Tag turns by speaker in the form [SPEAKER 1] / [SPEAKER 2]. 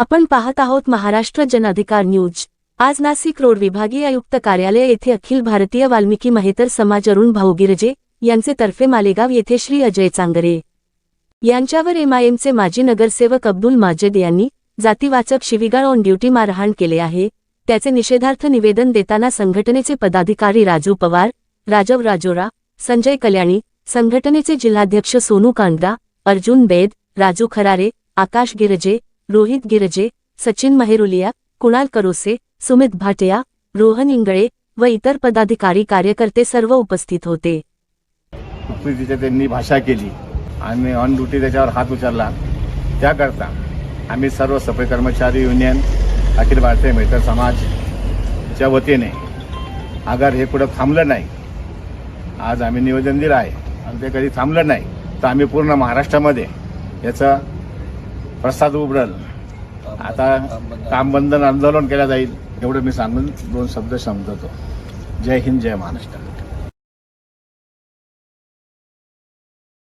[SPEAKER 1] आपण पाहत आहोत महाराष्ट्र जन अधिकार न्यूज. आज नाशिक रोड विभागीय आयुक्त कार्यालय येथे अखिल भारतीय वाल्मिकी महेतर समाज अरुण भाऊ गिरजे यांचे तर्फे मालेगाव येथे श्री अजय चांगरे यांच्यावर एमआयएमचे माजी नगरसेवक अब्दुल माजेद यांनी जातीवाचक शिवीगाळ ऑन ड्युटी मारहाण केले आहे. त्याचे निषेधार्थ निवेदन देताना संघटनेचे पदाधिकारी राजू पवार राजव राजोरा संजय कल्याणी संघटनेचे जिल्हाध्यक्ष सोनू कांगडा अर्जुन बेद राजू खरारे आकाश गिरजे रोहित गिरजे सचिन महेरुलिया कुणाल करोसे सुमित भाटिया रोहन इंगळे व इतर पदाधिकारी कार्यकर्ते सर्व उपस्थित होते.
[SPEAKER 2] त्यांनी भाषा केली. आणि ऑन ड्युटी त्याच्यावर हात उचलला. त्याकरता आम्ही सर्व सफाई कर्मचारी युनियन अखिल भारतीय मेहतर समाजच्या वतीने अगर हे कुठं थांबलं नाही. आज आम्ही निवेदन दिलं आहे. आणि ते कधी थांबलं नाही. तर आम्ही पूर्ण महाराष्ट्रामध्ये याचं प्रसाद उघडल. आता कामबंधन आंदोलन केलं जाईल एवढं मी सांगून दोन शब्द समजतो. जय हिंद जय महाराष्ट्र.